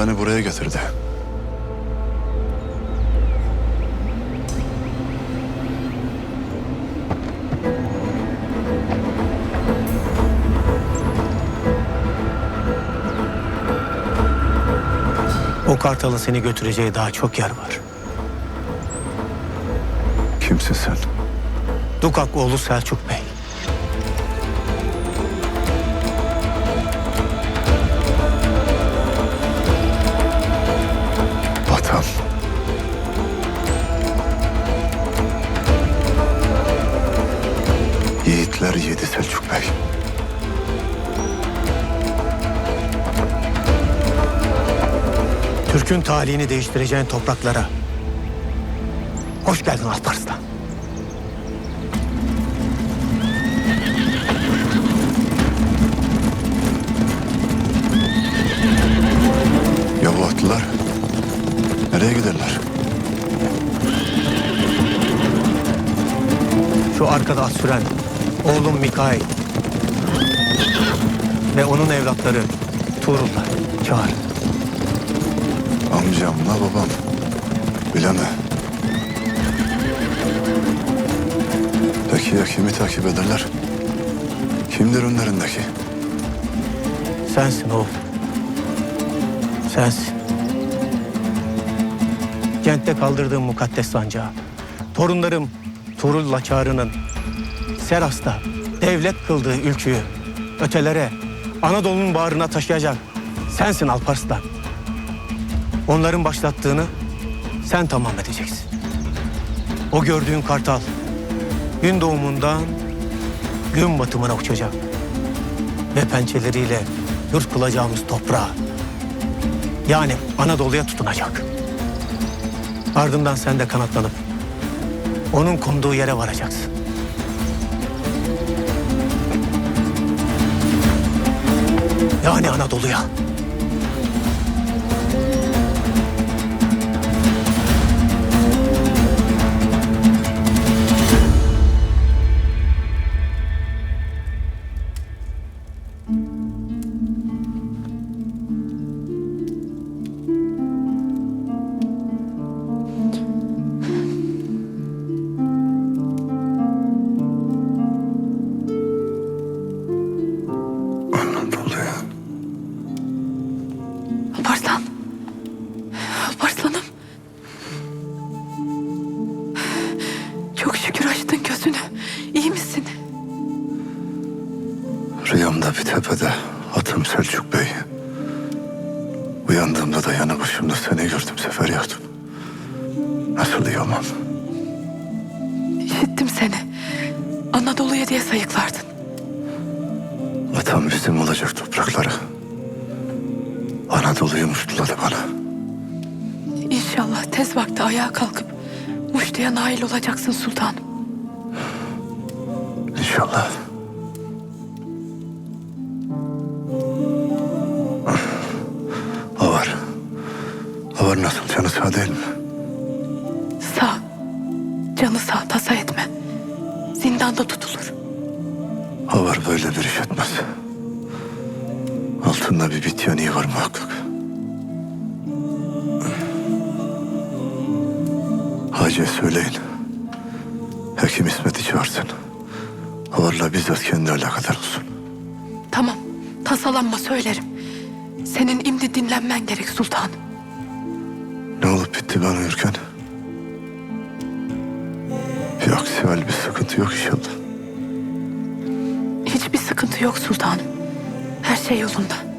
Beni buraya getirdi. O kartalın seni götüreceği daha çok yer var. Kimsin sen? Dukak oğlu Selçuk Bey. Türk'ün talihini değiştireceğin topraklara. Hoş geldin Alparslan. Ya bu atlılar nereye giderler? Şu arkada at süren oğlum Mikail ve onun evlatları Tuğrul'la çağır. Amcamla babam. Bileme. Peki ya kimi takip ederler? Kimdir önlerindeki? Sensin oğul. Sensin. Kentte kaldırdığım mukaddes sancağı. Torunlarım Tuğrul'la Çağrı'nın Seras'ta devlet kıldığı ülküyü ötelere Anadolu'nun bağrına taşıyacak sensin Alparslan. Onların başlattığını sen tamam edeceksin. O gördüğün kartal gün doğumundan gün batımına uçacak ve pençeleriyle yurt kılacağımız toprağa yani Anadolu'ya tutunacak. Ardından sen de kanatlanıp onun konduğu yere varacaksın. Yani Anadolu'ya. Çok şükür açtın gözünü. İyi misin? Rüyamda bir tepede atım Selçuk Bey. Uyandığımda da yanı başımda seni gördüm Sefer Hatun. Nasıl iyi olmam? İşittim seni. Anadolu'ya diye sayıklardın. Atam bizim olacak toprakları. Anadolu'yu muştuladı bana. İnşallah tez vakti ayağa kalkıp Muştu'ya nail olacaksın sultanım. İnşallah. Avar. Avar nasıl canı sağ değil mi? Sağ. Canı sağ tasa etme. Zindanda tutulur. Avar böyle bir iş etmez. Altında bir bit yanığı var muhakkak. Hacı'ya söyleyin. Hekim İsmet'i çağırsın. Avarla bizzat kendi alakadar olsun. Tamam. Tasalanma söylerim. Senin imdi dinlenmen gerek sultanım. Ne olup bitti ben uyurken? Bir aksimal bir sıkıntı yok inşallah. Hiçbir sıkıntı yok sultanım. Her şey yolunda.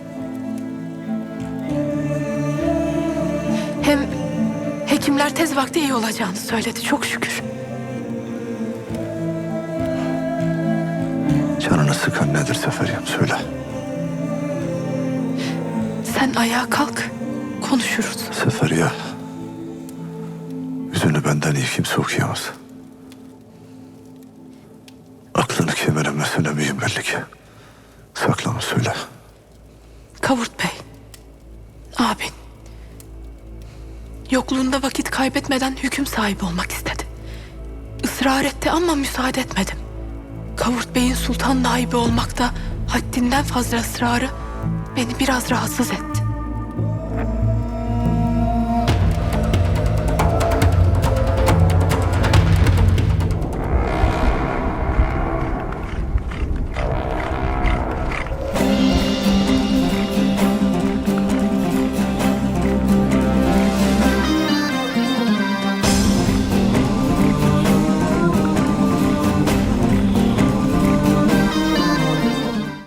Hekimler tez vakti iyi olacağını söyledi çok şükür. Canını sıkan nedir Seferiyem söyle. Sen ayağa kalk, konuşuruz. Seferiye. Yüzünü benden iyi kimse okuyamaz. Aklını kemere mesele mühim belli ki. Saklama söyle. Kavurt Bey, abin. Yokluğunda vakit kaybetmeden hüküm sahibi olmak istedi. Israr etti ama müsaade etmedim. Kavurt Bey'in sultan naibi olmakta haddinden fazla ısrarı beni biraz rahatsız etti.